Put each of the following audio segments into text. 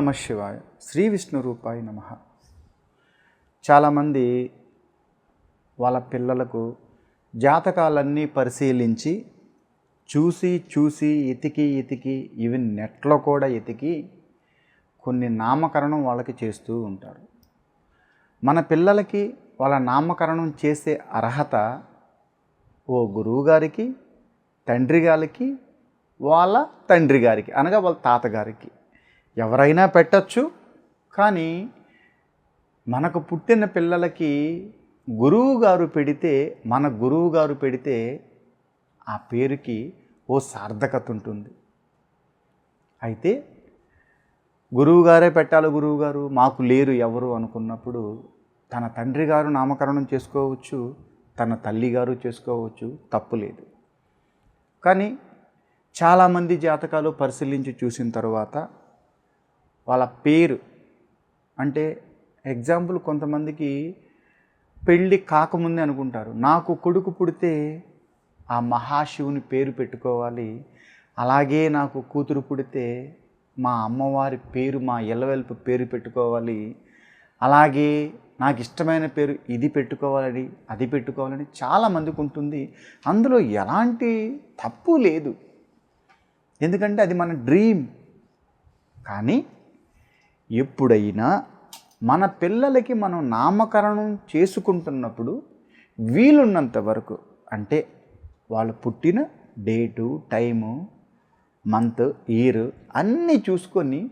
నమ శివాయ. శ్రీ విష్ణు రూపాయ నమ. చాలామంది వాళ్ళ పిల్లలకు జాతకాలన్నీ పరిశీలించి చూసి చూసి ఎతికి ఎతికి ఇవి నెట్లో కూడా ఎతికి కొన్ని నామకరణం వాళ్ళకి చేస్తూ ఉంటారు. మన పిల్లలకి వాళ్ళ నామకరణం చేసే అర్హత ఓ గురువు గారికి తండ్రి గారికి వాళ్ళ తండ్రి గారికి అనగా వాళ్ళ తాతగారికి. ఎవరైనా పెట్టచ్చు. కానీ మనకు పుట్టిన పిల్లలకి గురువు గారు పెడితే మన గురువు గారు పెడితే ఆ పేరుకి ఓ సార్థకత ఉంటుంది. అయితే గురువుగారే పెట్టాలి గురువుగారు మాకు లేరు ఎవరు అనుకున్నప్పుడు తన తండ్రి గారు నామకరణం చేసుకోవచ్చు తన తల్లి గారు చేసుకోవచ్చు తప్పు లేదు. కానీ చాలామంది జాతకాలు పరిశీలించి చూసిన తర్వాత వాళ్ళ పేరు. అంటే ఎగ్జాంపుల్ కొంతమందికి పెళ్ళి కాకముందే అనుకుంటారు. నాకు కొడుకు పుడితే ఆ మహాశివుని పేరు పెట్టుకోవాలి. అలాగే నాకు కూతురు పుడితే మా అమ్మవారి పేరు మా ఎల్లవెల్పు పేరు పెట్టుకోవాలి. అలాగే నాకు ఇష్టమైన పేరు ఇది పెట్టుకోవాలని అది పెట్టుకోవాలని చాలామందికి ఉంటుంది. అందులో ఎలాంటి తప్పు లేదు. ఎందుకంటే అది మన డ్రీమ్. కానీ ఎప్పుడైనా మన పిల్లలకి మనం నామకరణం చేసుకుంటున్నప్పుడు వీలున్నంత వరకు అంటే వాళ్ళు పుట్టిన డేటు టైము మంత్ ఇయర్ అన్నీ చూసుకొని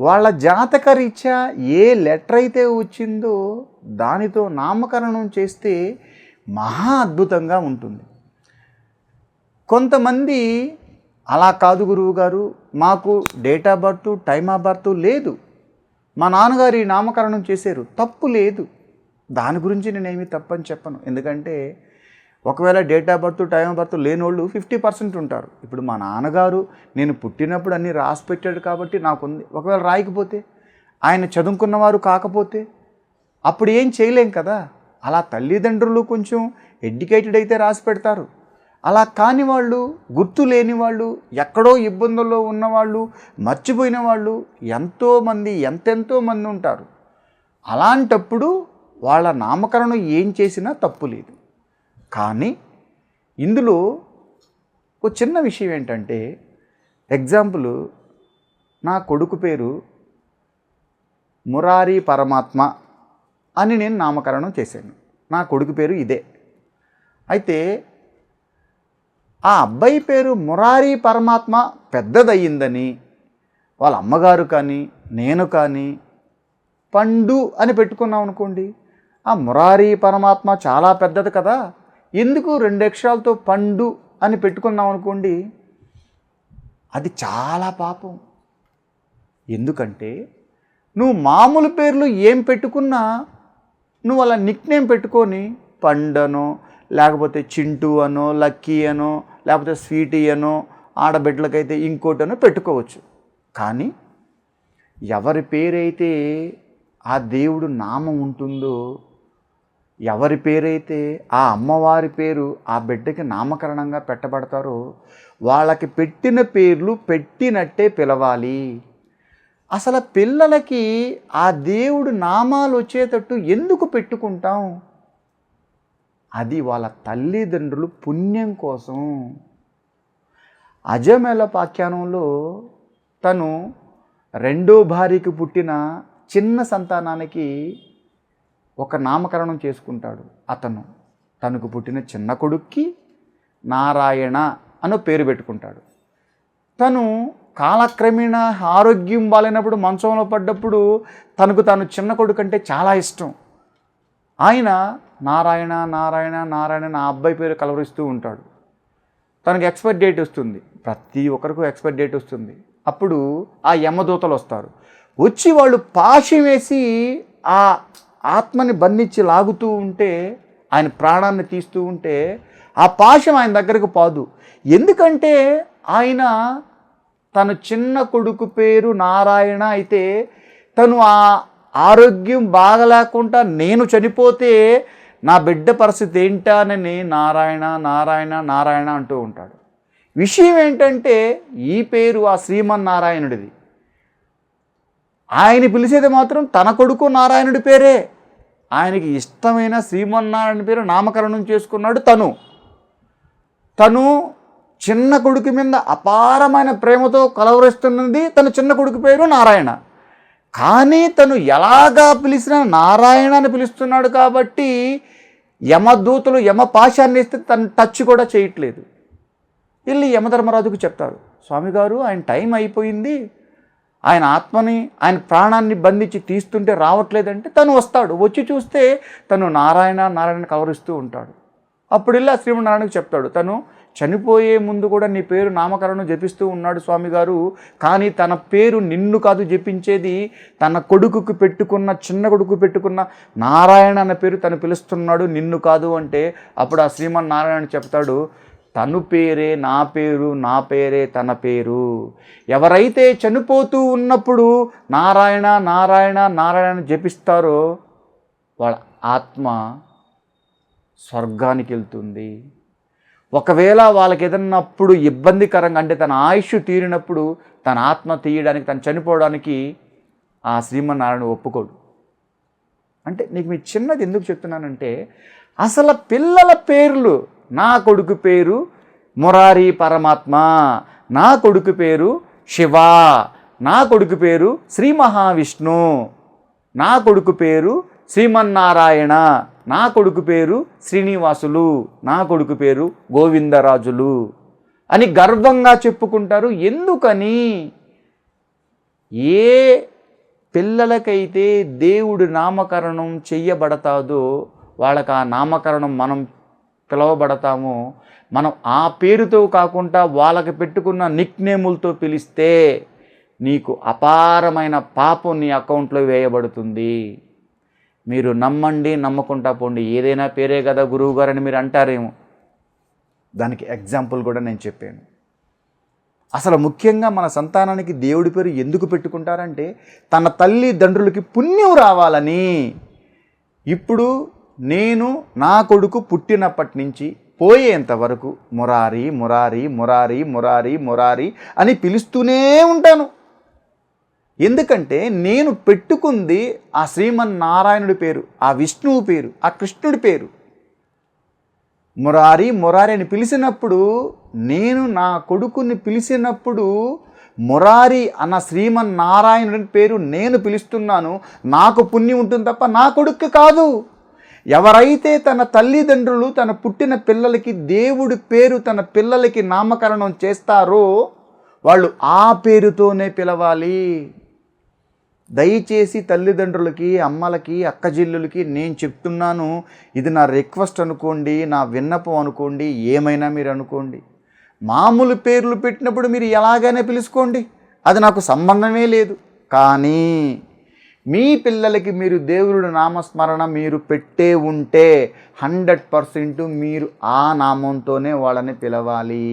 వాళ్ళ జాతక రీత్యా ఏ లెటర్ అయితే వచ్చిందో దానితో నామకరణం చేస్తే మహా అద్భుతంగా ఉంటుంది. కొంతమంది అలా కాదు గురువు గారు మాకు date of birth time of birth లేదు. మా నాన్నగారు ఈ నామకరణం చేశారు. తప్పు లేదు. దాని గురించి నేనేమి తప్పని చెప్పను. ఎందుకంటే ఒకవేళ date of birth time of birth లేని వాళ్ళు ఫిఫ్టీ పర్సెంట్ ఉంటారు. ఇప్పుడు మా నాన్నగారు నేను పుట్టినప్పుడు అన్నీ రాసి పెట్టాడు కాబట్టి నాకుంది ఒకవేళ రాయకపోతే ఆయన చదువుకున్నవారు కాకపోతే అప్పుడు ఏం చేయలేం కదా? అలా తల్లిదండ్రులు కొంచెం ఎడ్యుకేటెడ్ అయితే రాసి పెడతారు. అలా కాని వాళ్ళు గుర్తు లేని వాళ్ళు ఎక్కడో ఇబ్బందుల్లో ఉన్నవాళ్ళు మర్చిపోయిన వాళ్ళు ఎంతోమంది ఎంతెంతో మంది ఉంటారు. అలాంటప్పుడు వాళ్ళ నామకరణం ఏం చేసినా తప్పు లేదు. కానీ ఇందులో ఒక చిన్న విషయం ఏంటంటే ఎగ్జాంపుల్ నా కొడుకు పేరు మురారి పరమాత్మ అని నేను నామకరణం చేశాను. నా కొడుకు పేరు ఇదే. అయితే ఆ అబ్బాయి పేరు మురారి పరమాత్మ పెద్దదయ్యిందని వాళ్ళ అమ్మగారు కానీ నేను కానీ పండు అని పెట్టుకున్నాం అనుకోండి ఆ మురారి పరమాత్మ చాలా పెద్దది కదా ఎందుకు రెండక్షరాలతో పండు అని పెట్టుకున్నాం అనుకోండి అది చాలా పాపం. ఎందుకంటే నువ్వు మామూలు పేర్లు ఏం పెట్టుకున్నా నువ్వు అలా నిక్ పెట్టుకొని పండనో లేకపోతే చింటూ అనో లక్కీ అనో లేకపోతే స్వీటీ అనో ఆడబిడ్డలకైతే ఇంకోటనో పెట్టుకోవచ్చు. కానీ ఎవరి పేరైతే ఆ దేవుడు నామం ఉంటుందో ఎవరి పేరైతే ఆ అమ్మవారి పేరు ఆ బిడ్డకి నామకరణంగా పెట్టబడతారో వాళ్ళకి పెట్టిన పేర్లు పెట్టినట్టే పిలవాలి. అసలు పిల్లలకి ఆ దేవుడు నామాలు వచ్చేటట్టు ఎందుకు పెట్టుకుంటాం? అది వాళ్ళ తల్లిదండ్రులు పుణ్యం కోసం అజమేల పాఖ్యానంలో తను రెండో భార్యకి పుట్టిన చిన్న సంతానానికి ఒక నామకరణం చేసుకుంటాడు. అతను తనకు పుట్టిన చిన్న కొడుక్కి నారాయణ అని పేరు పెట్టుకుంటాడు. తను కాలక్రమేణా ఆరోగ్యం బాగాలేనప్పుడు మంచంలో పడ్డప్పుడు తనకు తాను చిన్న కొడుకు అంటే చాలా ఇష్టం. ఆయన నారాయణ నారాయణ నారాయణ నా అబ్బాయి పేరు కలవరిస్తూ ఉంటాడు. తనకి ఎక్స్పైర్ డేట్ వస్తుంది. ప్రతి ఒక్కరికి ఎక్స్పైర్ డేట్ వస్తుంది. అప్పుడు ఆ యమదూతలు వస్తారు. వచ్చి వాళ్ళు పాశం వేసి ఆ ఆత్మని బంధించి లాగుతూ ఉంటే ఆయన ప్రాణాన్ని తీస్తూ ఉంటే ఆ పాశం ఆయన దగ్గరకు పోదు. ఎందుకంటే ఆయన తన చిన్న కొడుకు పేరు నారాయణ అయితే తను ఆ ఆరోగ్యం బాగలేకుండా నేను చనిపోతే నా బిడ్డ పరిస్థితి ఏంటానని నారాయణ నారాయణ నారాయణ అంటూ ఉంటాడు. విషయం ఏంటంటే ఈ పేరు ఆ శ్రీమన్నారాయణుడిది. ఆయన పిలిచేది మాత్రం తన కొడుకు నారాయణుడి పేరే. ఆయనకి ఇష్టమైన శ్రీమన్నారాయణ పేరు నామకరణం చేసుకున్నాడు తను. తను చిన్న కొడుకు మీద అపారమైన ప్రేమతో కలవరిస్తున్నది తన చిన్న కొడుకు పేరు నారాయణ. కానీ తను ఎలాగా పిలిచినా నారాయణ అని పిలుస్తున్నాడు కాబట్టి యమదూతలు యమ పాశాన్ని ఇస్తే తను టచ్ కూడా చేయట్లేదు. వెళ్ళి యమధర్మరాజుకు చెప్తారు స్వామిగారు ఆయన టైం అయిపోయింది. ఆయన ఆత్మని ఆయన ప్రాణాన్ని బంధించి తీస్తుంటే రావట్లేదంటే తను వస్తాడు. వచ్చి చూస్తే తను నారాయణ నారాయణ కవరిస్తూ ఉంటాడు. అప్పుడు వెళ్ళి ఆ శ్రీమన్నారాయణకు చెప్తాడు తను చనిపోయే ముందు కూడా నీ పేరు నామకరణం జపిస్తూ ఉన్నాడు స్వామిగారు కానీ తన పేరు నిన్ను కాదు జపించేది తన కొడుకుకు పెట్టుకున్న చిన్న కొడుకు పెట్టుకున్న నారాయణ అన్న పేరు తను పిలుస్తున్నాడు. నిన్ను కాదు అంటే అప్పుడు ఆ శ్రీమన్నారాయణ చెప్తాడు తను పేరే నా పేరు నా పేరే తన పేరు. ఎవరైతే చనిపోతూ ఉన్నప్పుడు నారాయణ నారాయణ నారాయణ జపిస్తారో వాళ్ళ ఆత్మ స్వర్గానికి వెళ్తుంది. ఒకవేళ వాళ్ళకి ఏదన్నప్పుడు ఇబ్బందికరంగా అంటే తన ఆయుష్ తీరినప్పుడు తన ఆత్మ తీయడానికి తను చనిపోవడానికి ఆ శ్రీమన్నారాయణ ఒప్పుకోడు. అంటే నీకు మీ చిన్నది ఎందుకు చెప్తున్నానంటే అసలు పిల్లల పేర్లు నా కొడుకు పేరు మురారి పరమాత్మ నా కొడుకు పేరు శివ నా కొడుకు పేరు శ్రీ మహావిష్ణు నా కొడుకు పేరు శ్రీమన్నారాయణ నా కొడుకు పేరు శ్రీనివాసులు నా కొడుకు పేరు గోవిందరాజులు అని గర్వంగా చెప్పుకుంటారు. ఎందుకని? ఏ పిల్లలకైతే దేవుడు నామకరణం చెయ్యబడతాదో వాళ్ళకి ఆ నామకరణం మనం పిలవబడతామో మనం ఆ పేరుతో కాకుండా వాళ్ళకి పెట్టుకున్న నిక్నేములతో పిలిస్తే నీకు అపారమైన పాపం నీ అకౌంట్లో వేయబడుతుంది. మీరు నమ్మండి నమ్మకుండా పోండి. ఏదైనా పేరే కదా గురువు గారు అని మీరు అంటారేమో. దానికి ఎగ్జాంపుల్ కూడా నేను చెప్పాను. అసలు ముఖ్యంగా మన సంతానానికి దేవుడి పేరు ఎందుకు పెట్టుకుంటారంటే తన తల్లిదండ్రులకి పుణ్యం రావాలని. ఇప్పుడు నేను నా కొడుకు పుట్టినప్పటి నుంచి పోయేంత వరకు మురారి మురారి మురారి మురారి మురారి అని పిలుస్తూనే ఉంటాను. ఎందుకంటే నేను పెట్టుకుంది ఆ శ్రీమన్నారాయణుడి పేరు ఆ విష్ణువు పేరు ఆ కృష్ణుడి పేరు. మురారి మురారి అని పిలిచినప్పుడు నేను నా కొడుకుని పిలిచినప్పుడు మురారి అన్న శ్రీమన్నారాయణుడి పేరు నేను పిలుస్తున్నాను నాకు పుణ్యం ఉంటుంది తప్ప నా కొడుకు కాదు. ఎవరైతే తన తల్లిదండ్రులు తన పుట్టిన పిల్లలకి దేవుడి పేరు తన పిల్లలకి నామకరణం చేస్తారో వాళ్ళు ఆ పేరుతోనే పిలవాలి. దయచేసి తల్లిదండ్రులకి అమ్మలకి అక్కజిల్లులకి నేను చెప్తున్నాను ఇది నా రిక్వెస్ట్ అనుకోండి నా విన్నపం అనుకోండి ఏమైనా మీరు అనుకోండి. మామూలు పేర్లు పెట్టినప్పుడు మీరు ఎలాగైనా పిలుచుకోండి. అది నాకు సంబంధమే లేదు. కానీ మీ పిల్లలకి మీరు దేవుడి నామస్మరణ మీరు పెట్టే ఉంటే హండ్రెడ్ పర్సెంట్ మీరు ఆ నామంతోనే వాళ్ళని పిలవాలి.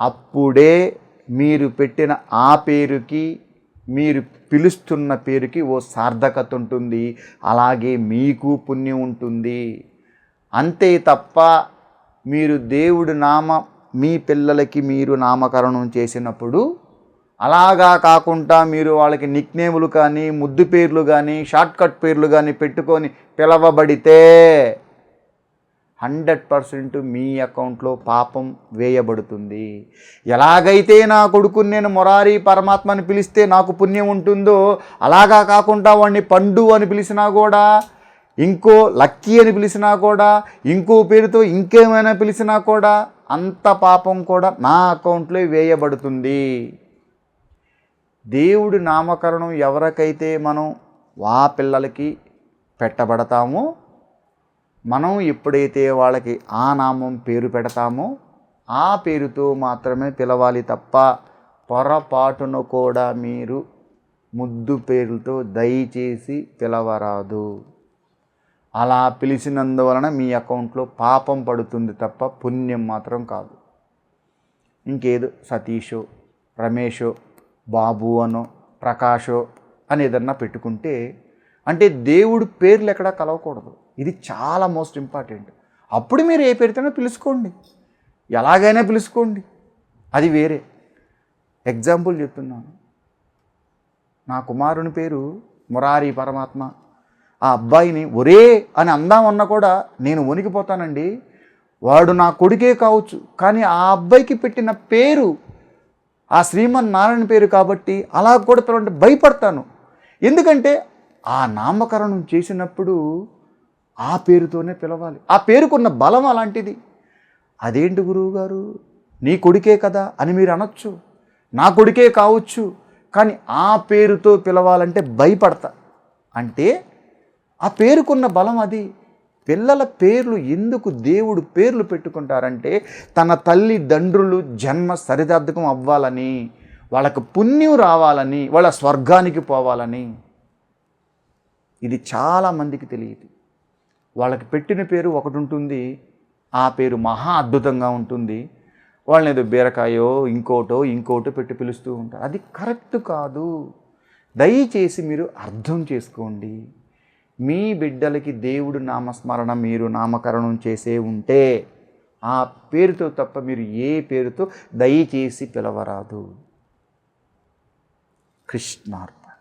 అప్పుడే మీరు పెట్టిన ఆ పేరుకి మీరు పిలుస్తున్న పేరుకి ఓ సార్థకత ఉంటుంది. అలాగే మీకు పుణ్యం ఉంటుంది. అంతే తప్ప మీరు దేవుడు నామ మీ పిల్లలకి మీరు నామకరణం చేసినప్పుడు అలాగా కాకుండా మీరు వాళ్ళకి నిక్నేములు కానీ ముద్దు పేర్లు కానీ షార్ట్కట్ పేర్లు కానీ పెట్టుకొని పిలవబడితే హండ్రెడ్ పర్సెంట్ మీ అకౌంట్లో పాపం వేయబడుతుంది. ఎలాగైతే నా కొడుకుని నేను మొరారి పరమాత్మని పిలిస్తే నాకు పుణ్యం ఉంటుందో అలాగా కాకుండా వాడిని పండు అని పిలిచినా కూడా ఇంకో లక్కీ అని పిలిచినా కూడా ఇంకో పేరుతో ఇంకేమైనా పిలిచినా కూడా అంత పాపం కూడా నా అకౌంట్లో వేయబడుతుంది. దేవుడి నామకరణం ఎవరికైతే మనం వా పిల్లలకి పెట్టబడతామో మనం ఎప్పుడైతే వాళ్ళకి ఆ నామం పేరు పెడతామో ఆ పేరుతో మాత్రమే పిలవాలి తప్ప పొరపాటును కూడా మీరు ముద్దు పేరుతో దయచేసి పిలవరాదు. అలా పిలిచినందువలన మీ అకౌంట్లో పాపం పడుతుంది తప్ప పుణ్యం మాత్రం కాదు. ఇంకేదో సతీషో రమేషో బాబు అనో ప్రకాషో అని ఏదన్నా పెట్టుకుంటే అంటే దేవుడు పేర్లు ఎక్కడా కలవకూడదు. ఇది చాలా మోస్ట్ ఇంపార్టెంట్. అప్పుడు మీరు ఏ పేరుతోనో పిలుచుకోండి. ఎలాగైనా పిలుచుకోండి. అది వేరే. ఎగ్జాంపుల్ చెప్తున్నాను. నా కుమారుని పేరు మురారి పరమాత్మ. ఆ అబ్బాయిని ఒరే అని అందామన్నా కూడా నేను వణికిపోతానండి. వాడు నా కొడుకే కావచ్చు. కానీ ఆ అబ్బాయికి పెట్టిన పేరు ఆ శ్రీమన్ నారాయణ పేరు కాబట్టి అలా కూడా పిలవంటే భయపడతాను. ఎందుకంటే ఆ నామకరణం చేసినప్పుడు ఆ పేరుతోనే పిలవాలి. ఆ పేరుకున్న బలం అలాంటిది. అదేంటి గురువు గారు నీ కొడుకే కదా అని మీరు అనొచ్చు. నా కొడుకే కావచ్చు. కానీ ఆ పేరుతో పిలవాలంటే భయపడతా. అంటే ఆ పేరుకున్న బలం అది. పిల్లల పేర్లు ఎందుకు దేవుడు పేర్లు పెట్టుకుంటారంటే తన తల్లి తండ్రులు జన్మ సరిదద్దకం అవ్వాలని వాళ్ళకు పుణ్యం రావాలని వాళ్ళ స్వర్గానికి పోవాలని. ఇది చాలామందికి తెలియదు. వాళ్ళకి పెట్టిన పేరు ఒకటి ఉంటుంది ఆ పేరు మహా అద్భుతంగా ఉంటుంది. వాళ్ళని ఏదో బీరకాయో ఇంకోటో ఇంకోటో పెట్టి పిలుస్తూ ఉంటారు. అది కరెక్ట్ కాదు. దయచేసి మీరు అర్థం చేసుకోండి. మీ బిడ్డలకి దేవుడు నామస్మరణ మీరు నామకరణం చేసే ఉంటే ఆ పేరుతో తప్ప మీరు ఏ పేరుతో దయచేసి పిలవరాదు. కృష్ణార్